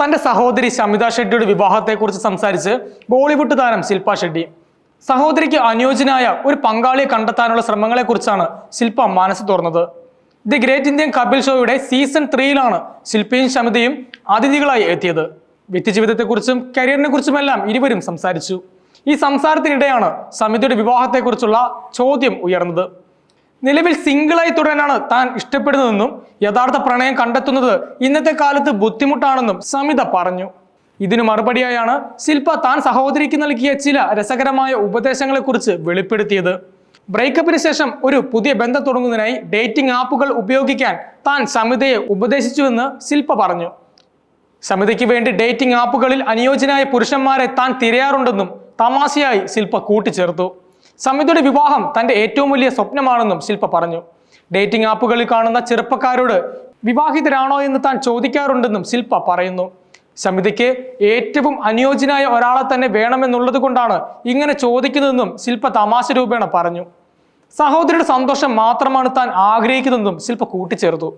തന്റെ സഹോദരി ശമിത ഷെട്ടിയുടെ വിവാഹത്തെക്കുറിച്ച് സംസാരിച്ച് ബോളിവുഡ് താരം ശില്പ ഷെട്ടി സഹോദരിക്ക് അനുയോജ്യനായ ഒരു പങ്കാളിയെ കണ്ടെത്താനുള്ള ശ്രമങ്ങളെക്കുറിച്ചാണ് ശില്പ മനസ്സ് തുറന്നത്. ദി ഗ്രേറ്റ് ഇന്ത്യൻ കപിൽ ഷോയുടെ സീസൺ ത്രീയിലാണ് ശില്പയും ശമിതയും അതിഥികളായി എത്തിയത്. വ്യക്തിജീവിതത്തെക്കുറിച്ചും കരിയറിനെ കുറിച്ചുമെല്ലാം ഇരുവരും സംസാരിച്ചു. ഈ സംസാരത്തിനിടെയാണ് സമിതിയുടെ വിവാഹത്തെക്കുറിച്ചുള്ള ചോദ്യം ഉയർന്നത്. നിലവിൽ സിംഗിളായി തുടരാനാണ് താൻ ഇഷ്ടപ്പെടുന്നതെന്നും യഥാർത്ഥ പ്രണയം കണ്ടെത്തുന്നത് ഇന്നത്തെ കാലത്ത് ബുദ്ധിമുട്ടാണെന്നും സമിത പറഞ്ഞു. ഇതിനു മറുപടിയായാണ് ശില്പ താൻ സഹോദരിക്ക് നൽകിയ ചില രസകരമായ ഉപദേശങ്ങളെക്കുറിച്ച് വെളിപ്പെടുത്തിയത്. ബ്രേക്കപ്പിന് ശേഷം ഒരു പുതിയ ബന്ധം തുടങ്ങുന്നതിനായി ഡേറ്റിംഗ് ആപ്പുകൾ ഉപയോഗിക്കാൻ താൻ സമിതയെ ഉപദേശിച്ചുവെന്ന് ശില്പ പറഞ്ഞു. സമിതയ്ക്ക് വേണ്ടി ഡേറ്റിംഗ് ആപ്പുകളിൽ അനുയോജ്യനായ പുരുഷന്മാരെ താൻ തിരയാറുണ്ടെന്നും തമാശയായി ശില്പ കൂട്ടിച്ചേർത്തു. സമിതയുടെ വിവാഹം തന്റെ ഏറ്റവും വലിയ സ്വപ്നമാണെന്നും ശില്പ പറഞ്ഞു. ഡേറ്റിംഗ് ആപ്പുകളിൽ കാണുന്ന ചെറുപ്പക്കാരോട് വിവാഹിതരാണോ എന്ന് താൻ ചോദിക്കാറുണ്ടെന്നും ശില്പ പറയുന്നു. സമിതയ്ക്ക് ഏറ്റവും അനുയോജ്യനായ ഒരാളെ തന്നെ വേണമെന്നുള്ളത് കൊണ്ടാണ് ഇങ്ങനെ ചോദിക്കുന്നതെന്നും ശില്പ തമാശ രൂപേണ പറഞ്ഞു. സഹോദരിയുടെ സന്തോഷം മാത്രമാണ് താൻ ആഗ്രഹിക്കുന്നതെന്നും ശില്പ കൂട്ടിച്ചേർത്തു.